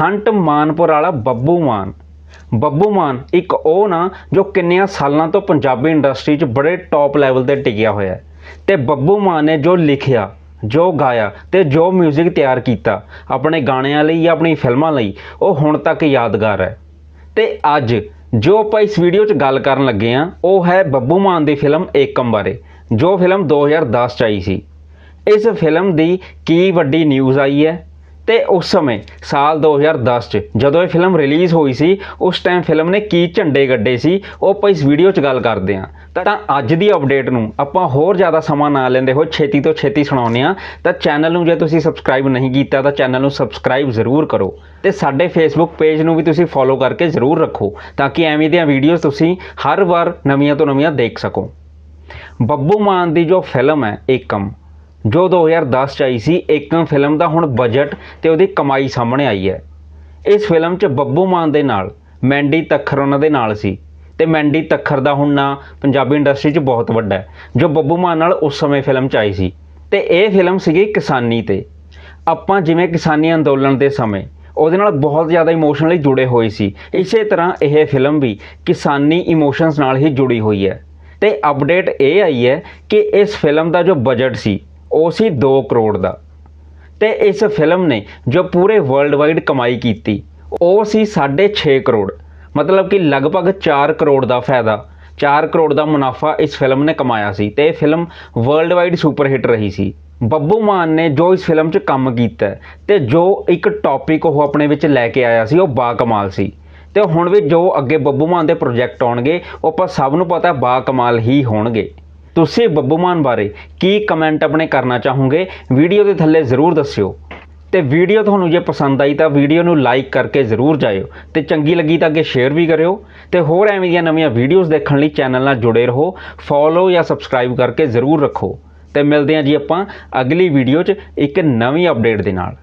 ਖੰਟ ਮਾਨਪੁਰ ਵਾਲਾ ਬੱਬੂ ਮਾਨ। ਬੱਬੂ ਮਾਨ, ਇੱਕ ਉਹ ਨਾ ਜੋ ਕਿੰਨਿਆਂ ਸਾਲਾਂ ਤੋਂ ਪੰਜਾਬੀ ਇੰਡਸਟਰੀ 'ਚ ਬੜੇ ਟੌਪ ਲੈਵਲ ਤੇ ਟਿਕਿਆ ਹੋਇਆ ਹੈ। ਤੇ ਬੱਬੂ ਮਾਨ ਨੇ ਜੋ ਲਿਖਿਆ, ਜੋ ਗਾਇਆ ਤੇ ਜੋ 뮤직 ਤਿਆਰ ਕੀਤਾ, ਆਪਣੇ ਗਾਣਿਆਂ ਲਈ ਜਾਂ ਆਪਣੀ ਫਿਲਮਾਂ ਲਈ, ਉਹ ਹੁਣ ਤੱਕ ਯਾਦਗਾਰ ਹੈ। ਤੇ ਅੱਜ ਜੋ ਆਪਾਂ ਇਸ ਵੀਡੀਓ 'ਚ ਗੱਲ ਕਰਨ ਲੱਗੇ ਆ ਉਹ ਹੈ ਬੱਬੂ ਮਾਨ ਦੀ ਫਿਲਮ ਏਕਮ ਬਾਰੇ, ਜੋ ਫਿਲਮ 2010 'ਚ ਆਈ ਸੀ। ਇਸ ਫਿਲਮ ਦੀ ਕੀ ਵੱਡੀ ਨਿਊਜ਼ ਆਈ ਹੈ? ਤੇ ਉਸ ਸਮੇਂ, ਸਾਲ 2010 ਚ, ਜਦੋਂ ਇਹ ਫਿਲਮ ਰਿਲੀਜ਼ ਹੋਈ ਸੀ, ਉਸ ਟਾਈਮ ਫਿਲਮ ਨੇ ਕੀ ਝੰਡੇ ਗੱਡੇ ਸੀ, ਉਹ ਆਪਾਂ ਇਸ ਵੀਡੀਓ 'ਚ ਗੱਲ ਕਰਦੇ ਹਾਂ। ਤਾਂ ਅੱਜ ਦੀ ਅਪਡੇਟ ਨੂੰ ਆਪਾਂ ਹੋਰ ਜ਼ਿਆਦਾ ਸਮਾਂ ਨਾ ਲੈਂਦੇ ਹੋਏ ਛੇਤੀ ਤੋਂ ਛੇਤੀ ਸੁਣਾਉਂਦੇ ਹਾਂ। ਤਾਂ ਚੈਨਲ ਨੂੰ ਜੇ ਤੁਸੀਂ ਸਬਸਕ੍ਰਾਈਬ ਨਹੀਂ ਕੀਤਾ, ਤਾਂ ਚੈਨਲ ਨੂੰ ਸਬਸਕ੍ਰਾਈਬ ਜ਼ਰੂਰ ਕਰੋ। ਤੇ ਸਾਡੇ ਫੇਸਬੁੱਕ ਪੇਜ ਨੂੰ ਵੀ ਤੁਸੀਂ ਫੋਲੋ ਕਰਕੇ ਜ਼ਰੂਰ ਰੱਖੋ, ਤਾਂ ਕਿ ਐਵੇਂ ਦੀਆਂ ਵੀਡੀਓਜ਼ ਤੁਸੀਂ ਹਰ ਵਾਰ ਨਵੀਆਂ ਤੋਂ ਨਵੀਆਂ ਦੇਖ ਸਕੋ। ਬੱਬੂ ਮਾਨ ਦੀ ਜੋ ਫਿਲਮ ਹੈ, ਏਕਮ ਜੋ 2010 ਚ ਆਈ ਸੀ ਏਕਮ ਫਿਲਮ ਦਾ ਹੁਣ ਬਜਟ ਤੇ ਉਹਦੀ ਕਮਾਈ ਸਾਹਮਣੇ ਆਈ ਹੈ। ਇਸ ਫਿਲਮ 'ਚ ਬੱਬੂ ਮਾਨ ਦੇ ਨਾਲ ਮੈਂਡੀ ਤੱਖਰ ਉਹਨਾਂ ਦੇ ਨਾਲ ਸੀ। ਤੇ ਮੈਂਡੀ ਤੱਖਰ ਦਾ ਹੁਣ ਨਾਂ ਪੰਜਾਬੀ ਇੰਡਸਟਰੀ 'ਚ ਬਹੁਤ ਵੱਡਾ ਹੈ, ਜੋ ਬੱਬੂ ਮਾਨ ਨਾਲ ਉਸ ਸਮੇਂ ਫਿਲਮ 'ਚ ਆਈ ਸੀ। ਤੇ ਇਹ ਫਿਲਮ ਸੀਗੀ ਕਿਸਾਨੀ ਤੇ। ਆਪਾਂ ਜਿਵੇਂ ਕਿਸਾਨੀ ਅੰਦੋਲਨ ਦੇ ਸਮੇਂ, ਉਹਦੇ ਨਾਲ ਬਹੁਤ ਜ਼ਿਆਦਾ ਇਮੋਸ਼ਨਲੀ ਜੁੜੇ ਹੋਏ ਸੀ। ਇਸੇ ਤਰ੍ਹਾਂ ਇਹ ਫਿਲਮ ਵੀ ਕਿਸਾਨੀ ਇਮੋਸ਼ਨਸ ਨਾਲ ਹੀ ਜੁੜੀ ਹੋਈ ਹੈ। ਤੇ ਅਪਡੇਟ ਇਹ ਆਈ ਹੈ ਕਿ ਇਸ ਫਿਲਮ ਦਾ ਜੋ ਬਜਟ ਸੀ ਉਹ ਸੀ 2 ਕਰੋੜ ਦਾ। ਤੇ ਇਸ ਫਿਲਮ ਨੇ ਜੋ ਪੂਰੇ ਵਰਲਡ ਵਾਈਡ ਕਮਾਈ ਕੀਤੀ, ਉਹ ਸੀ 6.5 ਕਰੋੜ। ਮਤਲਬ ਕਿ ਲਗਭਗ 4 ਕਰੋੜ ਦਾ ਫਾਇਦਾ 4 ਕਰੋੜ ਦਾ ਮੁਨਾਫਾ ਇਸ ਫਿਲਮ ਨੇ ਕਮਾਇਆ ਸੀ ਤੇ ਇਹ film world wide super hit ਰਹੀ ਸੀ। ਬੱਬੂ ਮਾਨ ਨੇ ਜੋ ਇਸ ਫਿਲਮ 'ਚ ਕੰਮ ਕੀਤਾ ਹੈ ਤੇ ਜੋ ਇੱਕ ਟੌਪਿਕ ਉਹ ਆਪਣੇ ਵਿੱਚ ਲੈ ਕੇ ਆਇਆ ਸੀ, ਉਹ ਬਾ ਕਮਾਲ ਸੀ। ਤੇ ਹੁਣ ਵੀ ਜੋ ਅੱਗੇ ਬੱਬੂ ਮਾਨ ਦੇ ਪ੍ਰੋਜੈਕਟ ਆਉਣਗੇ, ਉਹ ਆਪਾਂ ਸਭ ਨੂੰ ਪਤਾ ਬਾ ਕਮਾਲ ਹੀ ਹੋਣਗੇ। ਤੁਸੀਂ ਬੱਬੂ ਮਾਨ ਬਾਰੇ ਕੀ ਕਮੈਂਟ ਆਪਣੇ ਕਰਨਾ ਚਾਹੋਗੇ ਵੀਡੀਓ ਦੇ ਥੱਲੇ ਜ਼ਰੂਰ ਦੱਸਿਓ। ਤੇ ਵੀਡੀਓ ਤੁਹਾਨੂੰ ਜੇ ਪਸੰਦ ਆਈ ਤਾਂ ਵੀਡੀਓ ਨੂੰ ਲਾਈਕ ਕਰਕੇ ਜ਼ਰੂਰ ਜਾਇਓ ਤੇ ਚੰਗੀ ਲੱਗੀ ਤਾਂ ਅੱਗੇ ਸ਼ੇਅਰ ਵੀ ਕਰਿਓ ਤੇ ਹੋਰ ਐਵੇਂ ਦੀਆਂ ਨਵੀਆਂ ਵੀਡੀਓਜ਼ ਦੇਖਣ ਲਈ ਚੈਨਲ ਨਾਲ ਜੁੜੇ ਰਹੋ ਫੋਲੋ ਜਾਂ ਸਬਸਕ੍ਰਾਈਬ ਕਰਕੇ ਜ਼ਰੂਰ ਰੱਖੋ। ਤੇ ਮਿਲਦੇ ਹਾਂ ਜੀ ਆਪਾਂ ਅਗਲੀ ਵੀਡੀਓ 'ਚ ਇੱਕ ਨਵੀਂ ਅਪਡੇਟ ਦੇ ਨਾਲ।